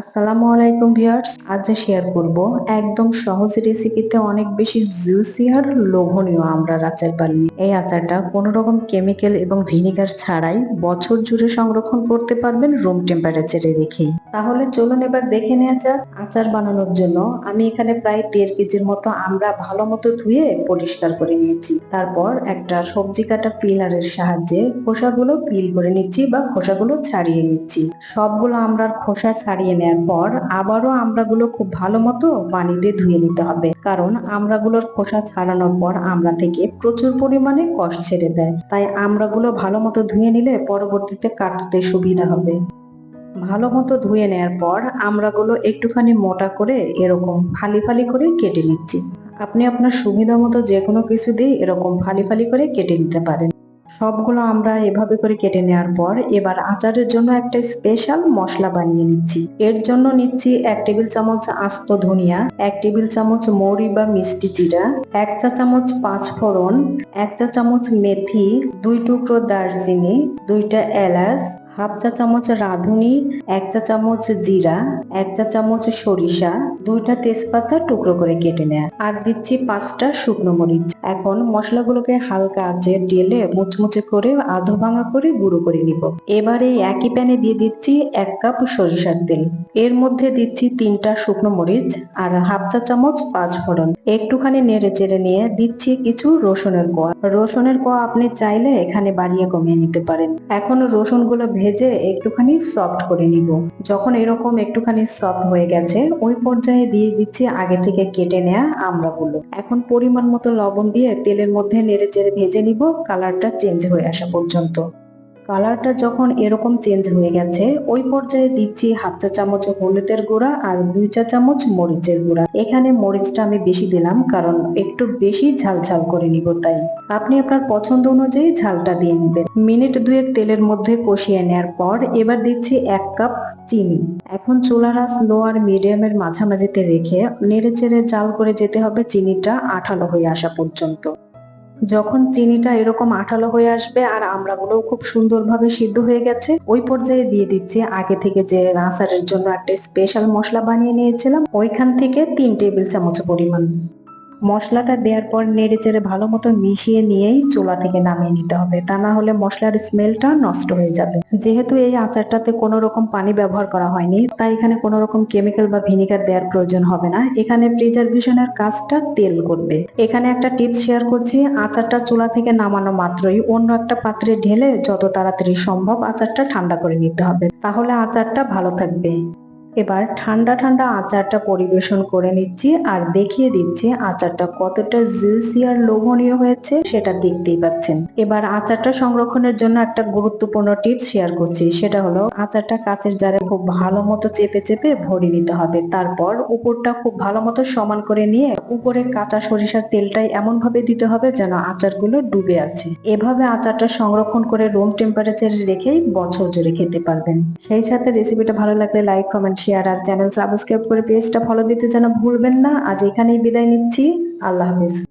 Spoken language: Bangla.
আসসালামু আলাইকুম ভিউয়ার্স, আজ শেয়ার করব, একদম সহজ রেসিপিতে অনেক বেশি জুসি আর লোভনীয় আমরা আচার বানিয়ে। এই আচারটা কোনো রকম কেমিক্যাল এবং ভিনিগার ছাড়াই বছর জুড়ে সংরক্ষণ করতে পারবেন রুম টেম্পারেচারে রেখেই। তাহলে চলুন এবার দেখে নেওয়া যাক আচার বানানোর জন্য। আমি এখানে প্রায় দেড় কেজির মতো আমরা ভালো মতো ধুয়ে পরিষ্কার করে নিয়েছি। তারপর একটা সবজি কাটা পিলারের সাহায্যে খোসাগুলো পিল করে নিচ্ছি বা খোসাগুলো ছাড়িয়ে নিচ্ছি। সবগুলো আমরা খোসা ছাড়িয়ে নেওয়ার পর আবারও আমড়াগুলো খুব ভালো মতো পানি দিয়ে ধুয়ে নিতে হবে। কারণ আমড়াগুলোর খোসা ছাড়ানোর পর আমড়া থেকে প্রচুর পরিমাণে কষ ছেড়ে দেয়। তাই আমড়াগুলো ভালো মতো ধুয়ে নিলে পরবর্তীতে কাটতে সুবিধা হবে। ভালো মতো ধুয়ে নেওয়ার পর আমড়াগুলো একটুখানি মোটা করে এরকম ফালি ফালি করে কেটে নিচ্ছি। আপনি আপনার সুবিধা মতো যে কোনো কিছু দিয়ে এরকম ফালি ফালি করে কেটে নিতে পারেন। সবগুলো আমরা এভাবে করে কেটে নেওয়ার পর এবার আচারের জন্য একটা স্পেশাল মশলা বানিয়ে নিচ্ছি। এর জন্য নিচ্ছি এক টেবিল চামচ আস্ত ধনিয়া, এক টেবিল চামচ মৌরি বা মিষ্টি জিরা, এক চা চামচ পাঁচ ফোড়ন এক চা চামচ মেথি, দুই টুকরো দারচিনি, দুইটা এলাচ, হাফ চা চামচ রাঁধুনি, এক চা চামচ জিরা, এক চা চামচ সরিষা, দুইটা তেজপাতা টুকরো করে কেটে নেয়। আর দিচ্ছি পাঁচটা শুকনো মরিচ। এখন মশলাগুলোকে হালকা আঁচে ঢেলে মুচমুচে করে, আধো ভাঙা করে গুঁড়ো করে নিব। এবার একই প্যানে দিয়ে দিচ্ছি এক কাপ সরিষার তেল। এর মধ্যে দিচ্ছি তিনটা শুকনো মরিচ আর হাফ চা চামচ পাঁচ ফোড়ন। একটুখানি নেড়ে চেড়ে নিয়ে দিচ্ছি কিছু রসুনের কোয়া। রসুনের কোয়া আপনি চাইলে এখানে বাড়িয়ে কমিয়ে নিতে পারেন। এখন রসুনগুলো ভেজে একটুখানি সফট করে নিব। যখন এরকম একটুখানি সফট হয়ে গেছে, ওই পর্যায়ে দিয়ে দিচ্ছি আগে থেকে কেটে নেওয়া আমড়াগুলো এখন পরিমাণ মতো লবণ দিয়ে তেলের মধ্যে নেড়ে চেড়ে ভেজে নিব। কালারটা চেঞ্জ হয়ে আসা পর্যন্ত। কালারটা যখন এরকম চেঞ্জ হয়ে গেছে, ওই পর্যায়ে দিচ্ছি হাফ চা চামচ হলুদের গুঁড়া আর দুই চা চামচ মরিচের গুঁড়া। এখানে মরিচটা আমি বেশি দিলাম কারণ একটু বেশি ঝাল ঝাল করে নিব তাই। আপনি আপনার পছন্দ অনুযায়ী ঝালটা দিয়ে নেবেন। মিনিট দুয়েক তেলের মধ্যে কষিয়ে নেওয়ার পর এবার দিচ্ছি এক কাপ চিনি। এখন চুলার আঁচ লো আর মিডিয়ামের মাঝামাঝিতে রেখে নেড়ে চেড়ে জাল করে যেতে হবে চিনিটা আঠালো হয়ে আসা পর্যন্ত। যখন চিনিটা এরকম আঠালো হয়ে আসবে আর আমড়াগুলোও খুব সুন্দরভাবে সিদ্ধ হয়ে গেছে, ওই পর্যায়ে দিয়ে দিচ্ছি আগে থেকে যে আচারের জন্য একটা স্পেশাল মশলা বানিয়ে নিয়েছিলাম, ওইখান থেকে তিন টেবিল চামচ পরিমাণ। মশলাটা দেওয়ার পর নেড়ে চেড়ে ভালো মতো মিশিয়ে নিয়েই চুলা থেকে নামিয়ে নিতে হবে। তা না হলে মশলার স্মেলটা নষ্ট হয়ে যাবে। যেহেতু এই আচারটাতে কোনো রকম পানি ব্যবহার করা হয়নি, তাই এখানে কোনো রকম কেমিক্যাল বা ভিনিগার দেওয়ার প্রয়োজন হবে না। এখানে প্রিজারভেশনের কাজটা তেল করবে। এখানে একটা টিপস শেয়ার করছি, আচারটা চুলা থেকে নামানো মাত্রই অন্য একটা পাত্রে ঢেলে যত তাড়াতাড়ি সম্ভব আচারটা ঠান্ডা করে নিতে হবে। তাহলে আচারটা ভালো থাকবে। এবার ঠান্ডা ঠান্ডা আচারটা পরিবেশন করে নিচ্ছি আর দেখিয়ে দিচ্ছি আচারটা কতটা জুসি আর লোভনীয় হয়েছে সেটা দেখতেই পাচ্ছেন। এবার আচারটা সংরক্ষণের জন্য একটা গুরুত্বপূর্ণ টিপস শেয়ার করছি, সেটা হলো আচারটা কাচের জারে খুব ভালো মতো চেপে চেপে ভরে নিতে হবে। তারপর উপরটা খুব ভালো মতো সমান করে নিয়ে উপরে কাঁচা সরিষার তেলটাই এমন ভাবে দিতে হবে যেন আচারগুলো ডুবে আছে। এভাবে আচারটা সংরক্ষণ করে রুম টেম্পারেচারে রেখেই বছর জুড়ে খেতে পারবেন। সেই সাথে রেসিপিটা ভালো লাগলে লাইক কমেন্ট শেয়ার আর চ্যানেল সাবস্ক্রাইব করে পেজটা ফলো দিতে যেন ভুলবেন না। আজ এখানেই বিদায় নিচ্ছি। আল্লাহ হাফিজ।